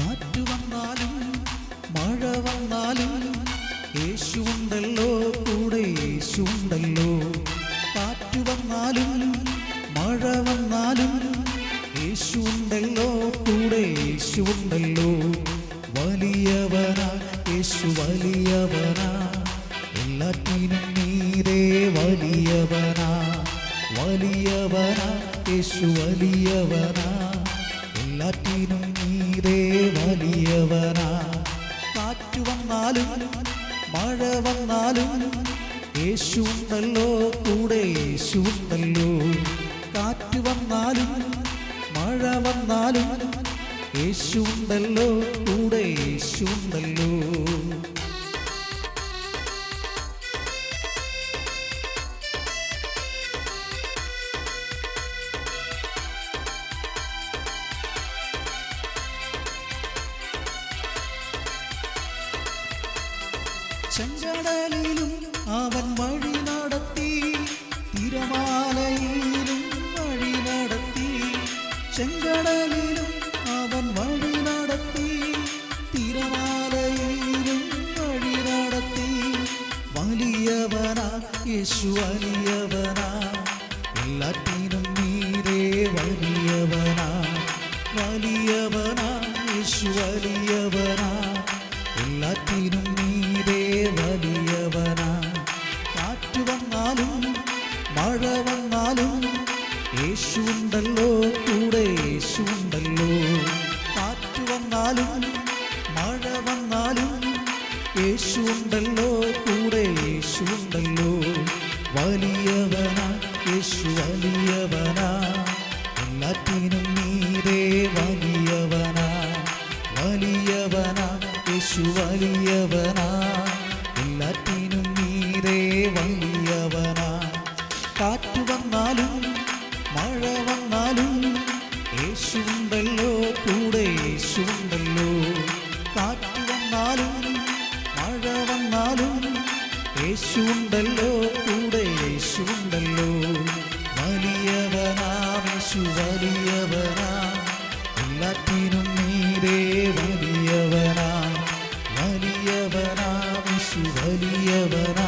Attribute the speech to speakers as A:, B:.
A: വന്നാലും മഴ വന്നാലും യേശുണ്ടല്ലോ കൂടെ യേശുണ്ടല്ലോ കാറ്റു വന്നാലും മഴ വന്നാലും യേശുണ്ടല്ലോ കൂടെ യേശുണ്ടല്ലോ വലിയവനാ യേശു വലിയവനാ. എല്ലാറ്റിനും നീരേ വലിയവനാ. വലിയവനാ യേശു വലിയവനാ. എല്ലാറ്റിനും നീരേ വലിയവനാ കാറ്റു വന്നാലും മഴ വന്നാലും യേശുണ്ടല്ലോ കൂടെ യേശുണ്ടല്ലോ കാറ്റ് വന്നാലും മഴ വന്നാലും യേശുണ്ടല്ലോ കൂടെ യേശുണ്ടല്ലോ ചെങ്കടലിലും അവൻ വഴി നടത്തി തിരമാലയിലും വഴി നടത്തി ചെങ്കടലിലും അവൻ വഴി നടത്തി തിരമാലയിലും വഴി നടത്തി വലിയവനാ യേശു വലിയവനാ എല്ലാറ്റിനും നീരേ വലിയവനാ വലിയവനാ യേശു വലിയവനാ എല്ലാറ്റിനും നീരേ വലിയവനാ. കാറ്റ് വന്നാലും മഴ വന്നാലും യേശുണ്ടല്ലോ കൂടെ യേശുണ്ടല്ലോ കാറ്റ് വന്നാലും മഴ വന്നാലും യേശുണ്ടല്ലോ കൂടെ യേശുണ്ടല്ലോ വലിയവനാ യേശു വലിയവനാ. എല്ലാത്തിനും നീരേ വലിയവനാ. വലിയവനാ. യേശു വലിയവനാ. എല്ലാറ്റിനും നീരേ വലിയവനാ. കാറ്റ് വന്നാലും മഴ വന്നാലും യേശുണ്ടല്ലോ കൂടെ യേശുണ്ടല്ലോ. കാറ്റ് വന്നാലും മഴ വന്നാലും യേശുണ്ടല്ലോ. വലിയവനാ